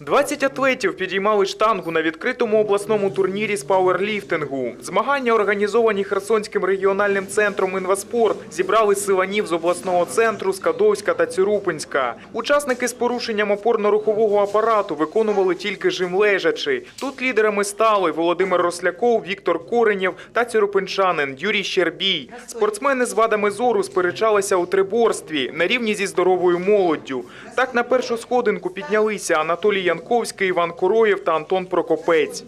20 атлетів підіймали штангу на відкритому обласному турнірі з пауерліфтингу. Змагання, організовані Херсонським регіональним центром «Інваспорт», зібрали силанів з обласного центру Скадовська та Цюрупинська. Учасники з порушенням опорно-рухового апарату виконували тільки жим лежачи. Тут лідерами стали Володимир Росляков, Віктор Коренєв та цюрупинчанин Юрій Щербій. Спортсмени з вадами зору сперечалися у триборстві на рівні зі здоровою молоддю. Так на першу сходинку піднялися Анатолій Янковський, Іван Куроєв та Антон Прокопець.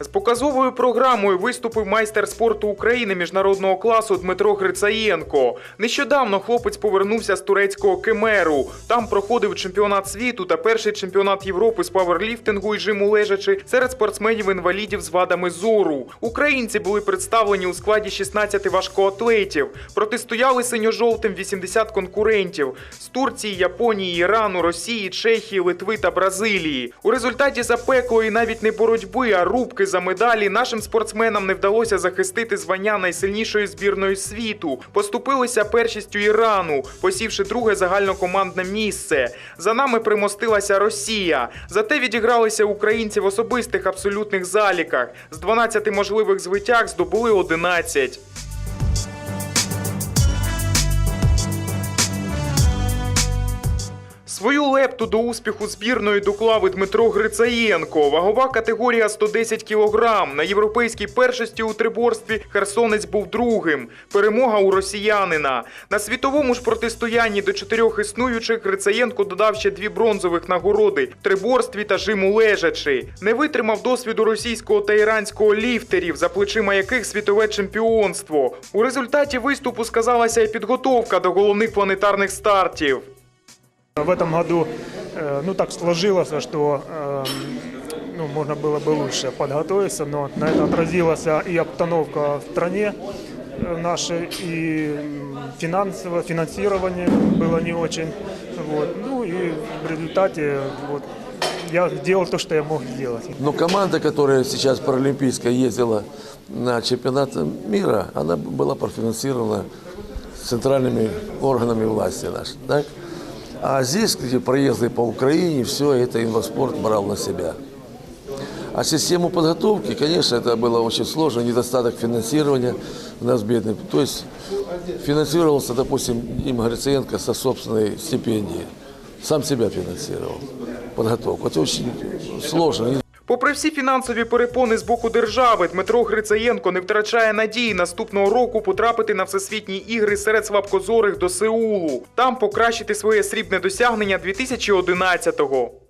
З показовою програмою виступив майстер спорту України міжнародного класу Дмитро Грицаєнко. Нещодавно хлопець повернувся з турецького Кемеру. Там проходив чемпіонат світу та перший чемпіонат Європи з паверліфтингу і жиму лежачи серед спортсменів-інвалідів з вадами зору. Українці були представлені у складі 16 важкоатлетів. Протистояли синьо-жовтим 80 конкурентів з Турції, Японії, Ірану, Росії, Чехії, Литви та Бразилії. У результаті запеклої навіть не боротьби, а рубки за медалі нашим спортсменам не вдалося захистити звання найсильнішої збірної світу. Поступилися першістю Ірану, посівши друге загальнокомандне місце. За нами примостилася Росія. Зате відігралися українці в особистих абсолютних заліках. З 12 можливих звитяг здобули 11. Свою лепту до успіху збірної доклав Дмитро Грицаєнко. Вагова категорія 110 кг. На європейській першості у триборстві Херсонець був другим. Перемога у росіянина. На світовому ж протистоянні до чотирьох існуючих Грицаєнко додав ще дві бронзових нагороди триборстві та жиму лежачи. Не витримав досвіду російського та іранського ліфтерів, за плечима яких світове чемпіонство. У результаті виступу сказалася і підготовка до головних планетарних стартів. В этом году э, ну, так сложилось, что э, ну, можно было бы лучше подготовиться, но на это отразилась и обстановка в стране э, нашей, и м, финансово, финансирование было не очень. Вот. Ну и в результате вот, я сделал то, что я мог сделать. Но команда, которая сейчас паралимпийская ездила на чемпионат мира, она была профинансирована центральными органами власти нашей. Так? А здесь, где проезды по Украине, все это инваспорт брал на себя. А систему подготовки, конечно, это было очень сложно, недостаток финансирования у нас бедный. То есть финансировался, допустим, Дима Гриценко со собственной стипендии. Сам себя финансировал, подготовку. Это очень сложно. Попри всі фінансові перепони з боку держави, Дмитро Грицаєнко не втрачає надії наступного року потрапити на всесвітні ігри серед слабкозорих до Сеулу. Там покращити своє срібне досягнення 2011-го.